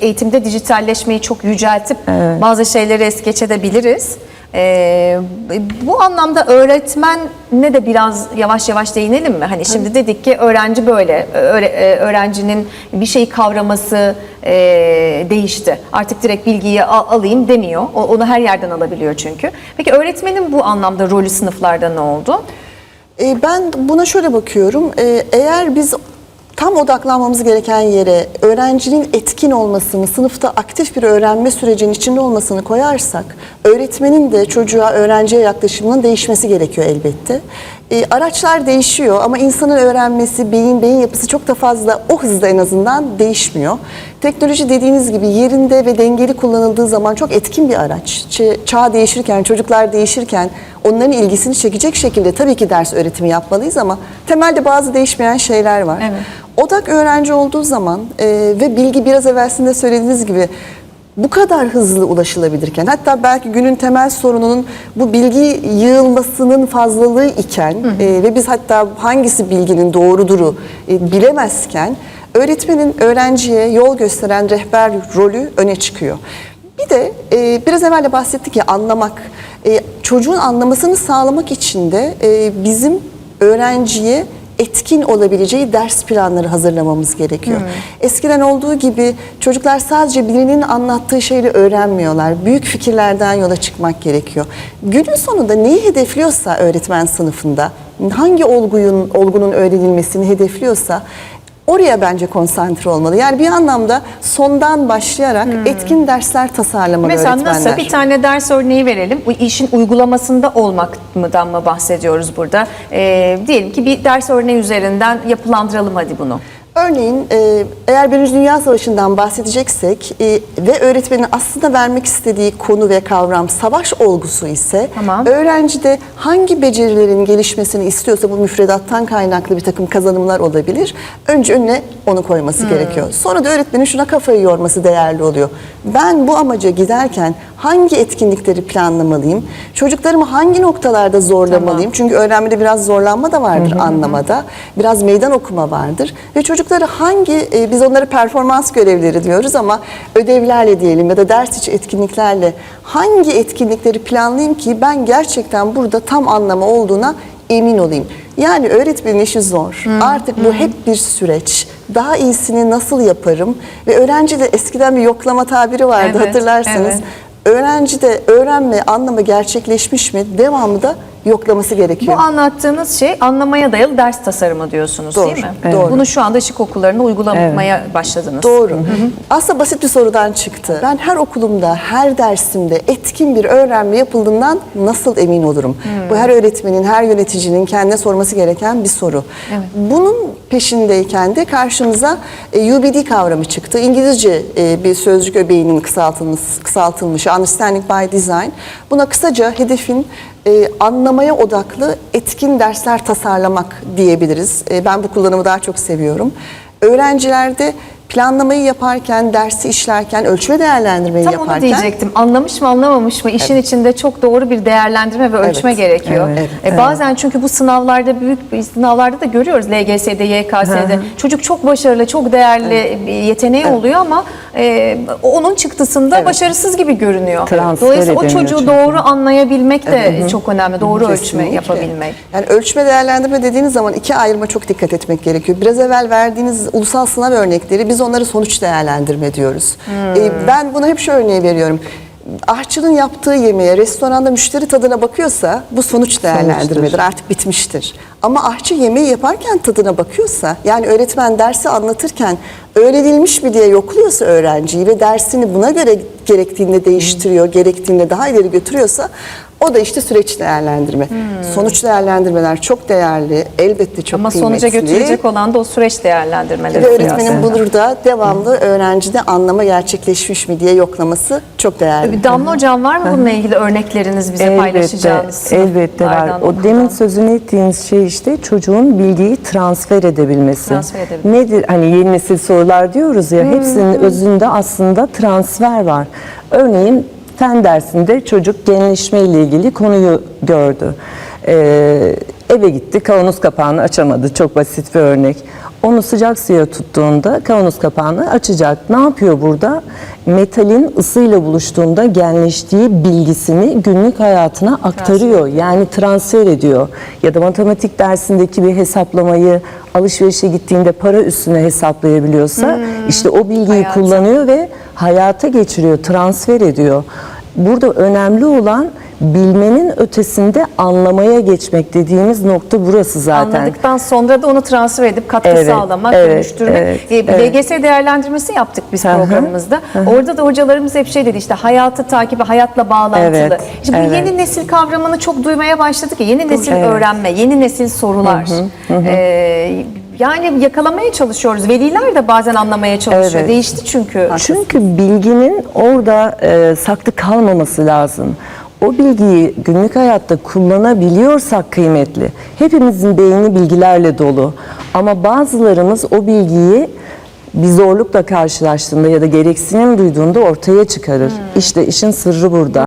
eğitimde dijitalleşmeyi çok yüceltip bazı şeyleri es geçebiliriz. Ee, bu anlamda öğretmenle de biraz yavaş yavaş değinelim mi? Hani şimdi dedik ki öğrenci böyle, öğre- e, öğrencinin bir şeyi kavraması e, değişti. Artık direkt bilgiyi al- alayım demiyor. O- Onu her yerden alabiliyor çünkü. Peki öğretmenin bu anlamda rolü sınıflarda ne oldu? E, Ben buna şöyle bakıyorum. E, Eğer biz tam odaklanmamız gereken yere öğrencinin etkin olmasını, sınıfta aktif bir öğrenme sürecinin içinde olmasını koyarsak, öğretmenin de çocuğa, öğrenciye yaklaşımının değişmesi gerekiyor elbette. E, araçlar değişiyor ama insanın öğrenmesi, beyin, beyin yapısı çok da fazla o hızda en azından değişmiyor. Teknoloji dediğiniz gibi yerinde ve dengeli kullanıldığı zaman çok etkin bir araç. Ç- Çağ değişirken, çocuklar değişirken onların ilgisini çekecek şekilde tabii ki ders öğretimi yapmalıyız ama temelde bazı değişmeyen şeyler var. Evet. Odak öğrenci olduğu zaman e, ve bilgi biraz evvelsinde söylediğiniz gibi bu kadar hızlı ulaşılabilirken hatta belki günün temel sorununun bu bilgi yığılmasının fazlalığı iken e, ve biz hatta hangisi bilginin doğruduru e, bilemezken öğretmenin öğrenciye yol gösteren rehber rolü öne çıkıyor. Bir de e, biraz evvel de bahsettik ya anlamak. E, çocuğun anlamasını sağlamak için de e, bizim öğrenciye etkin olabileceği ders planları hazırlamamız gerekiyor. Eskiden olduğu gibi çocuklar sadece birinin anlattığı şeyle öğrenmiyorlar. Büyük fikirlerden yola çıkmak gerekiyor. Günün sonunda neyi hedefliyorsa öğretmen sınıfında, hangi olguyun, olgunun öğrenilmesini hedefliyorsa Oraya bence konsantre olmalı. Yani bir anlamda sondan başlayarak etkin dersler tasarlamalı Mesela öğretmenler. nasıl bir tane ders örneği verelim. Bu işin uygulamasında olmaktan mı bahsediyoruz burada? Ee, diyelim ki bir ders örneği üzerinden yapılandıralım hadi bunu. Örneğin e, eğer Birinci Dünya Savaşı'ndan bahsedeceksek e, ve öğretmenin aslında vermek istediği konu ve kavram savaş olgusu ise Tamam. öğrenci de hangi becerilerin gelişmesini istiyorsa bu müfredattan kaynaklı bir takım kazanımlar olabilir. Önce önüne onu koyması gerekiyor. Sonra da öğretmenin şuna kafayı yorması değerli oluyor. Ben bu amaca giderken hangi etkinlikleri planlamalıyım? Çocuklarımı hangi noktalarda zorlamalıyım? Çünkü öğrenmede biraz zorlanma da vardır anlamada. Biraz meydan okuma vardır. Ve çocukları hangi, e, biz onları performans görevleri diyoruz ama ödevlerle diyelim ya da ders içi etkinliklerle hangi etkinlikleri planlayayım ki ben gerçekten burada tam anlamı olduğuna emin olayım. Yani öğretmenin işi zor. Artık bu hep bir süreç. Daha iyisini nasıl yaparım? Ve öğrenci de eskiden bir yoklama tabiri vardı Evet, hatırlarsanız. evet. Öğrenci de öğrenme anlamı gerçekleşmiş mi? Devamlı da yoklaması Bu gerekiyor. anlattığınız şey anlamaya dayalı ders tasarımı diyorsunuz Doğru, değil mi? evet. doğru. Bunu şu anda ışık okullarında uygulamaya başladınız. Doğru. Aslında basit bir sorudan çıktı. Ben her okulumda, her dersimde etkin bir öğrenme yapıldığından nasıl emin olurum? Bu her öğretmenin, her yöneticinin kendine sorması gereken bir soru. Bunun peşindeyken de karşımıza e, UBD kavramı çıktı. İngilizce e, bir sözcük öbeğinin kısaltılmış, kısaltılmışı Understanding by Design. Buna kısaca hedefin e, anlamaya odaklı etkin dersler tasarlamak diyebiliriz. E, ben bu kullanımı daha çok seviyorum. Öğrencilerde planlamayı yaparken, dersi işlerken, ölçme değerlendirmeyi Tam yaparken onu diyecektim. Anlamış mı anlamamış mı? İşin içinde çok doğru bir değerlendirme ve ölçme Evet. gerekiyor. Evet. E, bazen çünkü bu sınavlarda büyük sınavlarda da görüyoruz LGS'de, YKS'de. Çocuk çok başarılı, çok değerli bir yeteneği oluyor ama e, onun çıktısında Evet. başarısız gibi görünüyor. Transfer Dolayısıyla o çocuğu çünkü. doğru anlayabilmek de çok önemli. Doğru ölçme Kesinlikle. yapabilmek. Yani ölçme değerlendirme dediğiniz zaman iki ayrıma çok dikkat etmek gerekiyor. Biraz evvel verdiğiniz ulusal sınav örnekleri biz onları sonuç değerlendirme diyoruz. Ee, ben buna hep şu örneği veriyorum. Aşçının yaptığı yemeğe restoranda müşteri tadına bakıyorsa bu sonuç değerlendirmedir. Artık bitmiştir. Ama aşçı yemeği yaparken tadına bakıyorsa yani öğretmen dersi anlatırken öğrenilmiş mi diye yokluyorsa öğrenciyi ve dersini buna göre gerektiğinde değiştiriyor, gerektiğinde daha ileri götürüyorsa o da işte süreç değerlendirme. Sonuç değerlendirmeler çok değerli, elbette çok Ama kıymetli. sonuca götürecek olan da o süreç değerlendirmeleri. Ve öğretmenin burada devamlı öğrencide anlama gerçekleşmiş mi diye yoklaması çok değerli. Damla Hocam var mı bununla ilgili örnekleriniz bize paylaşacağınız? sınıflardan, elbette var. O demin sözünü ettiğiniz şey işte çocuğun bilgiyi transfer edebilmesi. Transfer edebilmesi. Nedir? Hani yeni nesil sorular diyoruz ya hepsinin özünde aslında transfer var. Örneğin fen dersinde çocuk genleşme ile ilgili konuyu gördü. Ee, eve gitti kavanoz kapağını açamadı. Çok basit bir örnek. Onu sıcak suya tuttuğunda kavanoz kapağını açacak. Ne yapıyor burada? Metalin ısıyla buluştuğunda genleştiği bilgisini günlük hayatına aktarıyor. Yani transfer ediyor. Ya da matematik dersindeki bir hesaplamayı alışverişe gittiğinde para üstüne hesaplayabiliyorsa işte o bilgiyi kullanıyor ve hayata geçiriyor, transfer ediyor. Burada önemli olan bilmenin ötesinde anlamaya geçmek dediğimiz nokta burası zaten. Anladıktan sonra da onu transfer edip katkı Evet, sağlamak, evet, dönüştürmek. evet, Ee, evet. LGS değerlendirmesi yaptık biz Hı hı, programımızda. Orada da hocalarımız hep şey dedi işte hayatı takibi hayatla bağlantılı. Evet, bu evet. yeni nesil kavramını çok duymaya başladık ya. Yeni nesil Evet. öğrenme, yeni nesil sorular. Ee, yani yakalamaya çalışıyoruz. Veliler de bazen anlamaya çalışıyor. Evet. Değişti çünkü. Çünkü bilginin orada e, saklı kalmaması lazım. O bilgiyi günlük hayatta kullanabiliyorsak kıymetli. Hepimizin beyni bilgilerle dolu. Ama bazılarımız o bilgiyi bir zorlukla karşılaştığında ya da gereksinim duyduğunda ortaya çıkarır. İşte işin sırrı burada.